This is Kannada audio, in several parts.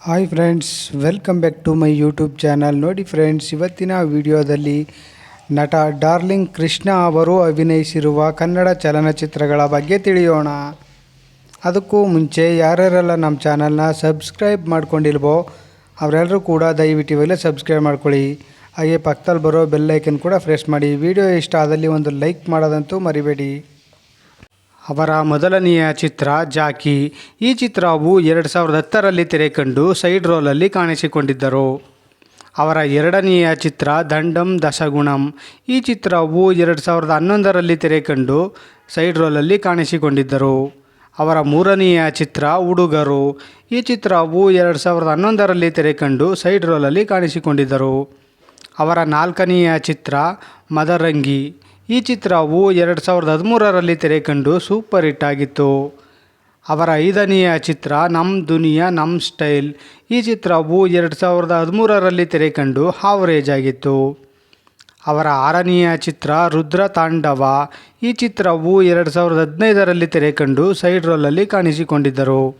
Hi friends welcome back to my YouTube channel ನೋಡಿ ಫ್ರೆಂಡ್ಸ್ ಇವತ್ತಿನ ವಿಡಿಯೋದಲ್ಲಿ ನಟ ಡಾರ್ಲಿಂಗ್ ಕೃಷ್ಣ ಅವರು ಅಭಿನಯಿಸಿರುವ ಕನ್ನಡ ಚಲನಚಿತ್ರಗಳ ಬಗ್ಗೆ ತಿಳಿಯೋಣ. ಅದಕ್ಕೂ ಮುಂಚೆ ಯಾರ್ಯಾರೆಲ್ಲ ನಮ್ಮ ಚಾನಲ್ನ ಸಬ್ಸ್ಕ್ರೈಬ್ ಮಾಡ್ಕೊಂಡಿಲ್ವೋ ಅವರೆಲ್ಲರೂ ಕೂಡ ದಯವಿಟ್ಟು ಇವಾಗಲೇ ಸಬ್ಸ್ಕ್ರೈಬ್ ಮಾಡ್ಕೊಳ್ಳಿ. ಹಾಗೆ ಪಕ್ಕದಲ್ಲಿ ಬರೋ ಬೆಲ್ಲೈಕನ್ ಕೂಡ ಫ್ರೆಶ್ ಮಾಡಿ. ವಿಡಿಯೋ ಇಷ್ಟ ಆದಲ್ಲಿ ಒಂದು ಲೈಕ್ ಮಾಡೋದಂತೂ ಮರಿಬೇಡಿ. ಅವರ ಮೊದಲನೆಯ ಚಿತ್ರ ಜಾಕಿ. ಈ ಚಿತ್ರವು ಎರಡು ಸಾವಿರದ ಹತ್ತರಲ್ಲಿ ತೆರೆಕಂಡು ಸೈಡ್ ರೋಲಲ್ಲಿ ಕಾಣಿಸಿಕೊಂಡಿದ್ದರು. ಅವರ ಎರಡನೆಯ ಚಿತ್ರ ದಂಡಂ ದಶಗುಣಂ. ಈ ಚಿತ್ರವು ಎರಡು ಸಾವಿರದ ಹನ್ನೊಂದರಲ್ಲಿ ತೆರೆಕಂಡು ಸೈಡ್ ರೋಲಲ್ಲಿ ಕಾಣಿಸಿಕೊಂಡಿದ್ದರು. ಅವರ ಮೂರನೆಯ ಚಿತ್ರ ಹುಡುಗರು ಈ ಚಿತ್ರವು ಎರಡು ಸಾವಿರದ ಹನ್ನೊಂದರಲ್ಲಿ ತೆರೆಕಂಡು ಸೈಡ್ ರೋಲಲ್ಲಿ ಕಾಣಿಸಿಕೊಂಡಿದ್ದರು. ಅವರ ನಾಲ್ಕನೆಯ ಚಿತ್ರ ಮದರಂಗಿ. ಈ ಚಿತ್ರವು ಎರಡು ಸಾವಿರದ ಹದಿಮೂರರಲ್ಲಿ ತೆರೆಕಂಡು ಸೂಪರ್ ಹಿಟ್ ಆಗಿತ್ತು. ಅವರ ಐದನೆಯ ಚಿತ್ರ ನಮ್ ದುನಿಯಾ, ನಮ್ ಸ್ಟೈಲ್. ಈ ಚಿತ್ರವು ಎರಡು ಸಾವಿರದ ಹದಿಮೂರರಲ್ಲಿ ತೆರೆಕಂಡು ಹಾವರೇಜ್ ಆಗಿತ್ತು. ಅವರ ಆರನೆಯ ಚಿತ್ರ ರುದ್ರ ತಾಂಡವ. ಈ ಚಿತ್ರವು ಎರಡು ಸಾವಿರದ ಹದಿನೈದರಲ್ಲಿ ತೆರೆಕಂಡು ಸೈಡ್ ರೋಲಲ್ಲಿ ಕಾಣಿಸಿಕೊಂಡಿದ್ದರು.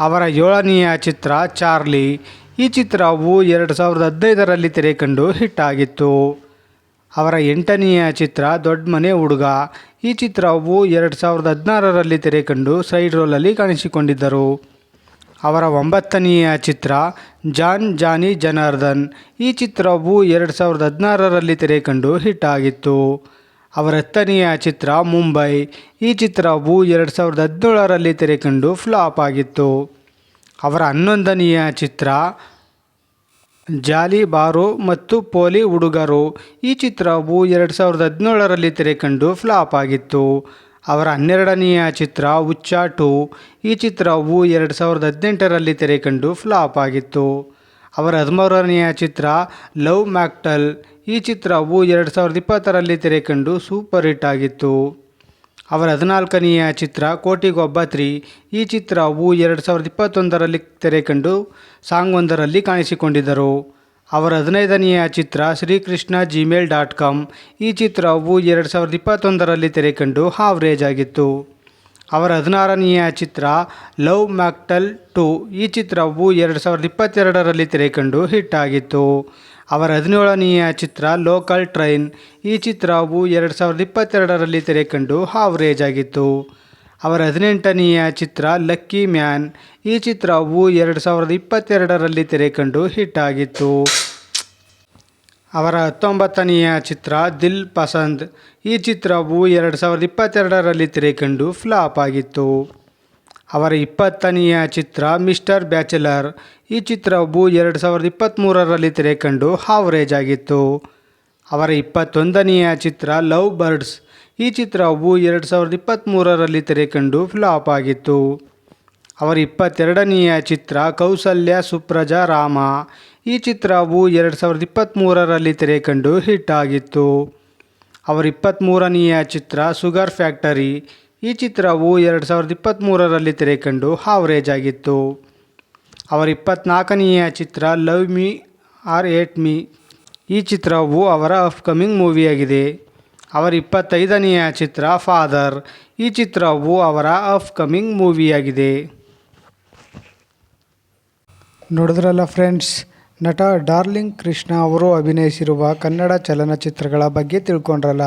ಅವರ ಏಳನೆಯ ಚಿತ್ರ ಚಾರ್ಲಿ. ಈ ಚಿತ್ರವು ಎರಡು ಸಾವಿರದ ಹದಿನೈದರಲ್ಲಿ ತೆರೆಕಂಡು ಹಿಟ್ ಆಗಿತ್ತು. ಅವರ ಎಂಟನೆಯ ಚಿತ್ರ ದೊಡ್ಡ ಮನೆ ಹುಡುಗ ಈ ಚಿತ್ರವು ಎರಡು ಸಾವಿರದ ಹದಿನಾರರಲ್ಲಿ ತೆರೆಕಂಡು ಸೈಡ್ ರೋಲಲ್ಲಿ ಕಾಣಿಸಿಕೊಂಡಿದ್ದರು. ಅವರ ಒಂಬತ್ತನೆಯ ಚಿತ್ರ ಜಾನ್ ಜಾನಿ ಜನಾರ್ದನ್ ಈ ಚಿತ್ರವು ಎರಡು ಸಾವಿರದ ಹದಿನಾರರಲ್ಲಿ ತೆರೆಕಂಡು ಹಿಟ್ ಆಗಿತ್ತು. ಅವರ ಹತ್ತನೆಯ ಚಿತ್ರ ಮುಂಬೈ ಈ ಚಿತ್ರವು ಎರಡು ಸಾವಿರದ ಹದಿನೇಳರಲ್ಲಿ ತೆರೆಕಂಡು ಫ್ಲಾಪ್ ಆಗಿತ್ತು. ಅವರ ಹನ್ನೊಂದನೆಯ ಚಿತ್ರ ಜಾಲಿ ಬಾರು ಮತ್ತು ಪೋಲಿ ಹುಡುಗರು. ಈ ಚಿತ್ರವು ಎರಡು ಸಾವಿರದ ಹದಿನೇಳರಲ್ಲಿ ತೆರೆಕಂಡು ಫ್ಲಾಪ್ ಆಗಿತ್ತು. ಅವರ ಹನ್ನೆರಡನೆಯ ಚಿತ್ರ ಉಚ್ಚಾಟು ಈ ಚಿತ್ರವು ಎರಡು ಸಾವಿರದ ಹದಿನೆಂಟರಲ್ಲಿ ತೆರೆಕಂಡು ಫ್ಲಾಪ್ ಆಗಿತ್ತು. ಅವರ ಹದಿಮೂರನೆಯ ಚಿತ್ರ ಲವ್ ಮ್ಯಾಕ್ಟಲ್. ಈ ಚಿತ್ರವು ಎರಡು ಸಾವಿರದ ಇಪ್ಪತ್ತರಲ್ಲಿ ತೆರೆಕಂಡು ಸೂಪರ್ ಹಿಟ್ ಆಗಿತ್ತು. ಅವರ ಹದಿನಾಲ್ಕನೆಯ ಚಿತ್ರ ಕೋಟಿಗೊಬ್ಬ ತ್ರೀ ಈ ಚಿತ್ರವು ಎರಡು ಸಾವಿರದ ಇಪ್ಪತ್ತೊಂದರಲ್ಲಿ ತೆರೆಕಂಡು ಸಾಂಗ್ ಒಂದರಲ್ಲಿ ಕಾಣಿಸಿಕೊಂಡಿದ್ದರು. ಅವರ ಹದಿನೈದನೆಯ ಚಿತ್ರ ಶ್ರೀಕೃಷ್ಣ ಜಿಮೇಲ್ ಡಾಟ್ ಕಾಮ್. ಈ ಚಿತ್ರವು ಎರಡು ಸಾವಿರದ ಇಪ್ಪತ್ತೊಂದರಲ್ಲಿ ತೆರೆಕಂಡು ಹಾವ್ರೇಜ್ ಆಗಿತ್ತು. ಅವರ ಹದಿನಾರನೆಯ ಚಿತ್ರ ಲವ್ ಮ್ಯಾಕ್ಟಲ್ ಟು. ಈ ಚಿತ್ರವು ಎರಡು ಸಾವಿರದ ಇಪ್ಪತ್ತೆರಡರಲ್ಲಿ ತೆರೆಕಂಡು ಹಿಟ್ ಆಗಿತ್ತು. ಅವರ ಹದಿನೇಳನೆಯ ಚಿತ್ರ ಲೋಕಲ್ ಟ್ರೈನ್. ಈ ಚಿತ್ರವು ಎರಡು ಸಾವಿರದ ಇಪ್ಪತ್ತೆರಡರಲ್ಲಿ ತೆರೆಕಂಡು ಹಾವ್ರೇಜ್ ಆಗಿತ್ತು ಅವರ ಹದಿನೆಂಟನೆಯ ಚಿತ್ರ ಲಕ್ಕಿ ಮ್ಯಾನ್. ಈ ಚಿತ್ರವು ಎರಡು ಸಾವಿರದ ಇಪ್ಪತ್ತೆರಡರಲ್ಲಿ ತೆರೆಕಂಡು ಹಿಟ್ ಆಗಿತ್ತು ಅವರ ಹತ್ತೊಂಬತ್ತನೆಯ ಚಿತ್ರ ದಿಲ್ ಪಸಂದ್. ಈ ಚಿತ್ರವು ಎರಡು ಸಾವಿರದ ಇಪ್ಪತ್ತೆರಡರಲ್ಲಿ ತೆರೆಕಂಡು ಫ್ಲಾಪ್ ಆಗಿತ್ತು. ಅವರ ಇಪ್ಪತ್ತನೆಯ ಚಿತ್ರ ಮಿಸ್ಟರ್ ಬ್ಯಾಚಲರ್. ಈ ಚಿತ್ರವು ಎರಡು ಸಾವಿರದ ಇಪ್ಪತ್ತ್ಮೂರರಲ್ಲಿ ತೆರೆಕಂಡು ಹಾವರೇಜ್ ಆಗಿತ್ತು ಅವರ ಇಪ್ಪತ್ತೊಂದನೆಯ ಚಿತ್ರ ಲವ್ ಬರ್ಡ್ಸ್. ಈ ಚಿತ್ರವು ಎರಡು ಸಾವಿರದ ಇಪ್ಪತ್ತ್ಮೂರರಲ್ಲಿ ತೆರೆಕಂಡು ಫ್ಲಾಪ್ ಆಗಿತ್ತು. ಅವರ ಇಪ್ಪತ್ತೆರಡನೆಯ ಚಿತ್ರ ಕೌಸಲ್ಯ ಸುಪ್ರಜಾ ರಾಮ. ಈ ಚಿತ್ರವು ಎರಡು ಸಾವಿರದ ಇಪ್ಪತ್ತ್ಮೂರರಲ್ಲಿ ತೆರೆಕಂಡು ಹಿಟ್ ಆಗಿತ್ತು. ಅವರ ಇಪ್ಪತ್ತ್ಮೂರನೆಯ ಚಿತ್ರ ಸುಗರ್ ಫ್ಯಾಕ್ಟರಿ. ಈ ಚಿತ್ರವು ಎರಡು ಸಾವಿರದ ಇಪ್ಪತ್ತ್ಮೂರರಲ್ಲಿ ತೆರೆಕಂಡು ಹಾವರೇಜ್ ಆಗಿತ್ತು. ಅವರ ಇಪ್ಪತ್ತ್ನಾಲ್ಕನೆಯ ಚಿತ್ರ love me or hate me ಈ ಚಿತ್ರವು ಅವರ ಅಪ್ಕಮಿಂಗ್ ಮೂವಿಯಾಗಿದೆ ಅವರ ಇಪ್ಪತ್ತೈದನೆಯ ಚಿತ್ರ ಫಾದರ್ ಈ ಚಿತ್ರವು ಅವರ ಅಪ್ಕಮಿಂಗ್ ಮೂವಿಯಾಗಿದೆ ನೋಡಿದ್ರಲ್ಲ ಫ್ರೆಂಡ್ಸ್ ನಟ ಡಾರ್ಲಿಂಗ್ ಕೃಷ್ಣ ಅವರು ಅಭಿನಯಿಸಿರುವ ಕನ್ನಡ ಚಲನಚಿತ್ರಗಳ ಬಗ್ಗೆ ತಿಳ್ಕೊಂಡ್ರಲ್ಲ.